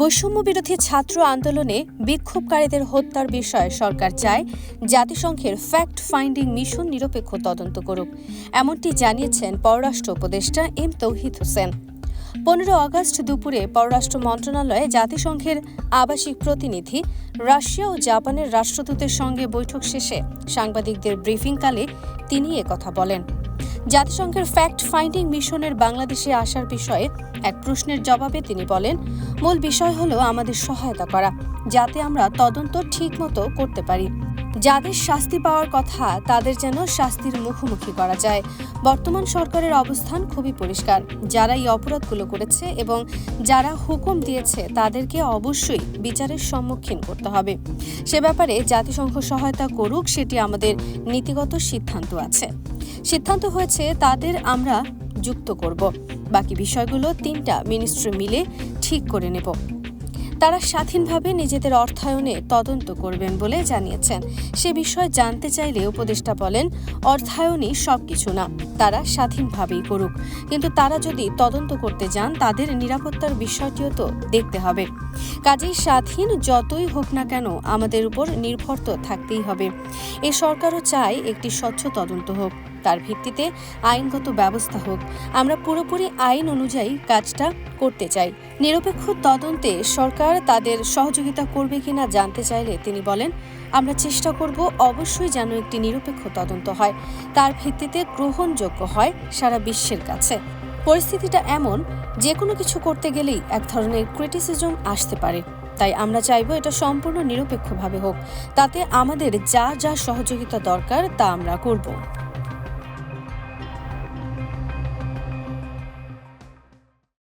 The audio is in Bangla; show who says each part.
Speaker 1: বৈষম্য বিরোধী ছাত্র আন্দোলনে বিক্ষোভকারীদের হত্যার বিষয়ে সরকার চায় জাতিসংঘের ফ্যাক্ট ফাইন্ডিং মিশন নিরপেক্ষ তদন্ত করুক। এমনটি জানিয়েছেন পররাষ্ট্র উপদেষ্টা এম তৌহিদ হোসেন। পনেরো আগস্ট দুপুরে পররাষ্ট্র মন্ত্রণালয়ে জাতিসংঘের আবাসিক প্রতিনিধি রাশিয়া ও জাপানের রাষ্ট্রদূতের সঙ্গে বৈঠক শেষে সাংবাদিকদের ব্রিফিংকালে তিনি একথা বলেন। জাতিসংঘের ফ্যাক্ট ফাইন্ডিং মিশনের বাংলাদেশে আসার বিষয়ে এক প্রশ্নের জবাবে তিনি বলেন, মূল বিষয় হলো আমাদের সহায়তা করা, যাতে আমরা তদন্ত ঠিক মতো করতে পারি। যাদের শাস্তি পাওয়ার কথা, তাদের যেন শাস্তির মুখোমুখি করা যায়। বর্তমান সরকারের অবস্থান খুবই পরিষ্কার। যারা এই অপরাধগুলো করেছে এবং যারা হুকুম দিয়েছে, তাদেরকে অবশ্যই বিচারের সম্মুখীন করতে হবে। সে ব্যাপারে জাতিসংঘ সহায়তা করুক, সেটি আমাদের নীতিগত সিদ্ধান্ত আছে। সিদ্ধান্ত হয়েছে, তাদের আমরা যুক্ত করব। বাকি বিষয়গুলো তিনটা মিনিস্ট্রি মিলে ঠিক করে নেব। তারা স্বাধীনভাবে নিজেদের অর্থায়নে তদন্ত করবেন বলে জানিয়েছেন। সে বিষয়ে জানতে চাইলে উপদেষ্টা বলেন, অর্থায়নই সবকিছু না, তারা স্বাধীনভাবেই করুক। কিন্তু তারা যদি তদন্ত করতে যান, তাদের নিরাপত্তার বিষয়টিও তো দেখতে হবে। কাজেই স্বাধীন যতই হোক না কেন, আমাদের উপর নির্ভর তো থাকতেই হবে। এ সরকারও চায় একটি স্বচ্ছ তদন্ত হোক। তার ভিত্তিতে আইনগত ব্যবস্থা হোক। আমরা পুরোপুরি আইন অনুযায়ী কাজটা করতে চাই। নিরপেক্ষ তদন্তে সরকার তাদের সহযোগিতা করবে কিনা জানতে চাইলে তিনি বলেন, আমরা চেষ্টা করব অবশ্যই যেন একটি নিরপেক্ষ তদন্ত হয়। তার ভিত্তিতে গ্রহণযোগ্য হয় সারা বিশ্বের কাছে। পরিস্থিতিটা এমন যে কোনো কিছু করতে গেলেই এক ধরনের ক্রিটিসিজম আসতে পারে। তাই আমরা চাইব এটা সম্পূর্ণ নিরপেক্ষভাবে হোক। তাতে আমাদের যা যা সহযোগিতা দরকার তা আমরা করব।